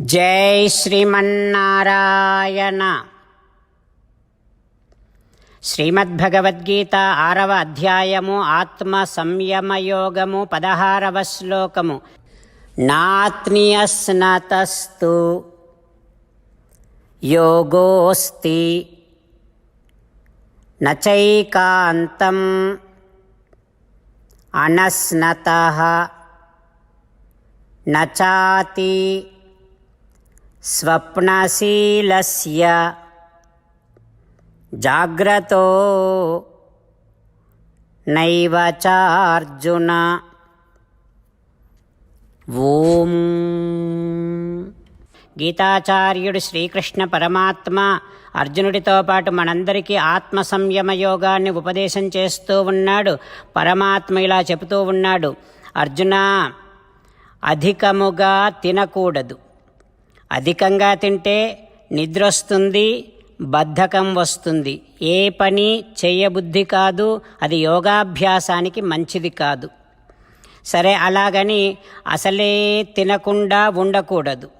జై శ్రీమన్నారాయణ. శ్రీమద్భగవద్గీత ఆరవ అధ్యాయము ఆత్మ సంయమయోగము పదహారవ శ్లోకము. నాత్నియస్నతస్తు యోగోస్తి నచైకాంతం అనస్నత నచాతి స్వప్నశీలస్య. జాగ్రతో నైవ చార్జున. ఓం. గీతాచార్యుడు శ్రీకృష్ణ పరమాత్మ అర్జునుడితో పాటు మనందరికీ ఆత్మ సంయమ యోగాన్ని ఉపదేశం చేస్తూ ఉన్నాడు. పరమాత్మ ఇలా చెబుతూ ఉన్నాడు. అర్జున అధికముగా తినకూడదు. అధికంగా తింటే నిద్ర వస్తుంది బద్ధకం వస్తుంది. ఏ పని చేయబుద్ధి కాదు అది యోగాభ్యాసానికి మంచిది కాదు. సరే అలాగని అసలే తినకుండా ఉండకూడదు.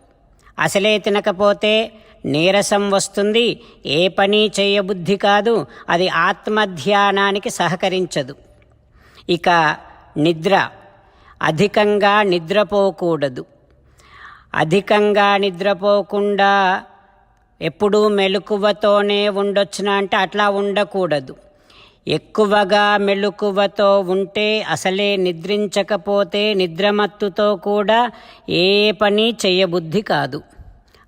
అసలే తినకపోతే నీరసం వస్తుంది ఏ పని చేయబుద్ధి కాదు అది ఆత్మధ్యానానికి సహకరించదు. ఇక నిద్ర అధికంగా నిద్రపోకూడదు. అధికంగా నిద్రపోకుండా ఎప్పుడూ మెలకువతోనే ఉండొచ్చునా అంటే అట్లా ఉండకూడదు. ఎక్కువగా మెలకువతో ఉంటే అసలే నిద్రించకపోతే నిద్రమత్తుతో కూడా ఏ పని చేయబుద్ధి కాదు.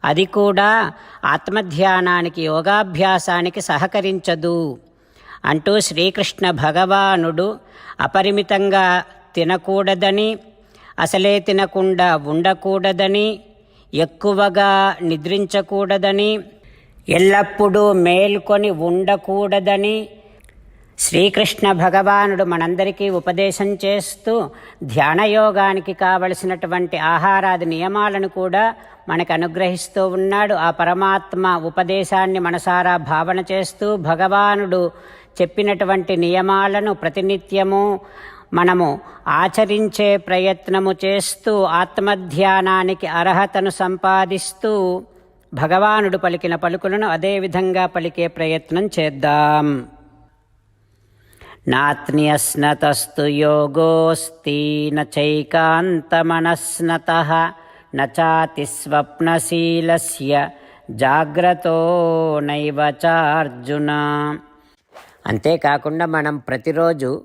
అది కూడా ఆత్మధ్యానానికి యోగాభ్యాసానికి సహకరించదు అంటూ శ్రీకృష్ణ భగవానుడు అపరిమితంగా తినకూడదని అసలే తినకుండా ఉండకూడదని ఎక్కువగా నిద్రించకూడదని ఎల్లప్పుడూ మేల్కొని ఉండకూడదని శ్రీకృష్ణ భగవానుడు మనందరికీ ఉపదేశం చేస్తూ ధ్యానయోగానికి కావలసినటువంటి ఆహారాది నియమాలను కూడా మనకు అనుగ్రహిస్తూ ఉన్నాడు. ఆ పరమాత్మ ఉపదేశాన్ని మనసారా భావన చేస్తూ భగవానుడు చెప్పినటువంటి నియమాలను ప్రతినిత్యము మనము ఆచరించే ప్రయత్నము చేస్తూ ఆత్మధ్యానానికి అర్హతను సంపాదిస్తూ భగవానుడు పలికిన పలుకులను అదేవిధంగా పలికే ప్రయత్నం చేద్దాం. నాత్న్యస్నతస్తు యోగోస్తి నైకాంతమనస్నత నాతి స్వప్నశీలస్య జాగ్రత్తో నైవ చార్జున. అంతేకాకుండా మనం ప్రతిరోజు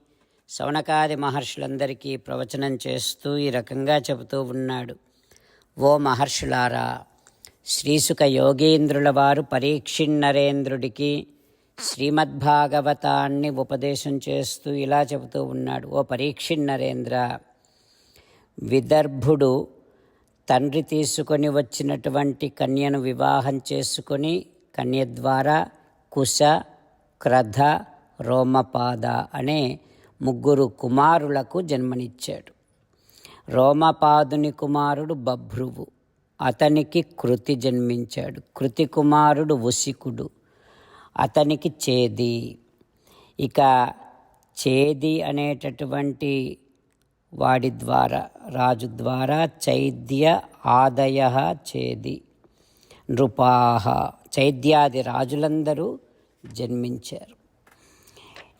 శవణకాది మహర్షులందరికీ ప్రవచనం చేస్తూ ఈ రకంగా చెబుతూ ఉన్నాడు. ఓ మహర్షులారా శ్రీసుక యోగేంద్రుల వారు పరీక్షిన్నరేంద్రుడికి శ్రీమద్భాగవతాన్ని ఉపదేశం చేస్తూ ఇలా చెబుతూ ఉన్నాడు. ఓ పరీక్షిన్నరేంద్ర విదర్భుడు తండ్రి తీసుకొని వచ్చినటువంటి కన్యను వివాహం చేసుకొని కన్య ద్వారా కుశ క్రధ రోమపాద అనే ముగ్గురు కుమారులకు జన్మనిచ్చాడు. రోమపాదుని కుమారుడు బభ్రువు. అతనికి కృతి జన్మించాడు. కృతి కుమారుడు ఉసికుడు అతనికి చేది. ఇక చేది అనేటటువంటి వాడి ద్వారా రాజు ద్వారా చైద్య ఆదయ చేది. నృపాహ. చైద్యాది రాజులందరూ జన్మించారు.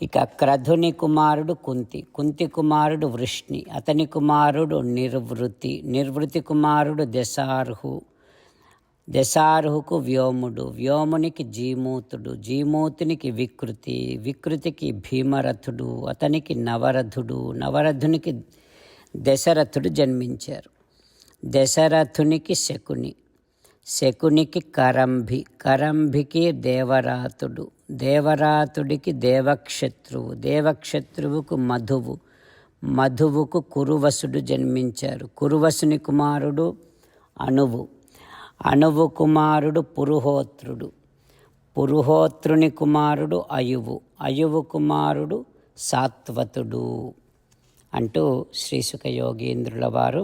ఇక క్రధుని కుమారుడు కుంతి కుంతి కుమారుడు వృష్ణి అతని కుమారుడు నిర్వృతి నిర్వృతి కుమారుడు దశార్హు. దశార్హుకు వ్యోముడు వ్యోమునికి జీమూతుడు జీమూతునికి వికృతి వికృతికి భీమరథుడు అతనికి నవరథుడు నవరథునికి దశరథుడు జన్మించారు. దశరథునికి శకుని శకునికి కరంభి కరంభికి దేవరాతుడు దేవరాతుడికి దేవక్షత్రువు దేవక్షత్రువుకు మధువు మధువుకు కురువసుడు జన్మించారు. కురువసుని కుమారుడు అణువు అణువు కుమారుడు పురుహోత్రుడు పురుహోత్రుని కుమారుడు అయువు అయువు కుమారుడు సాత్వతుడు అంటూ శ్రీసుఖ యోగీంద్రుల వారు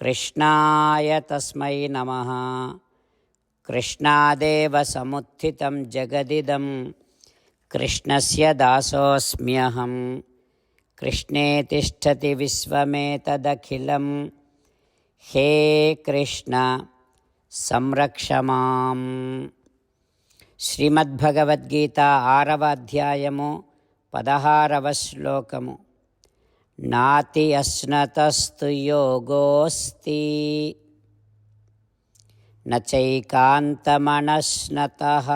कृष्णाय तस्मै नमः कृष्णादेव समुत्थितं जगदिदं कृष्णस्य दासोऽस्म्यहं कृष्णे तिष्ठति विश्वमेतदखिलं हे कृष्ण संरक्ष मां श्रीमद्भगवद्गीता आरव अध्यायमु पदहारव श्लोकमु नाति अश्नतस्तु योगोऽस्ति। न चैकान्तमनश्नतः।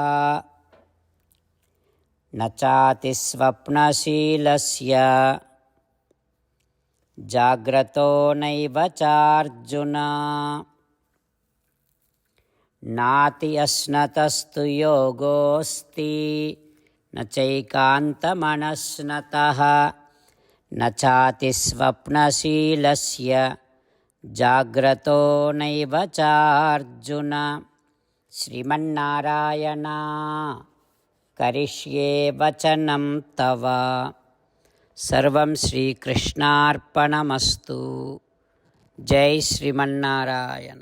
न चातिस्वप्नशीलस्य जाग्रतो नैव चार्जुन। नाति अश्नतस्तु योगोऽस्ति। न चैकान्तमनश्नतः। నైకాంతమనశ్నత నాతి స్వప్నశీలస్య జాగ్రత్తో నైవ చార్జున. శ్రీమన్నారాయణ కరిష్యే వచనం తవ. సర్వం శ్రీకృష్ణార్పణమస్తు. జై శ్రీమన్నారాయణ.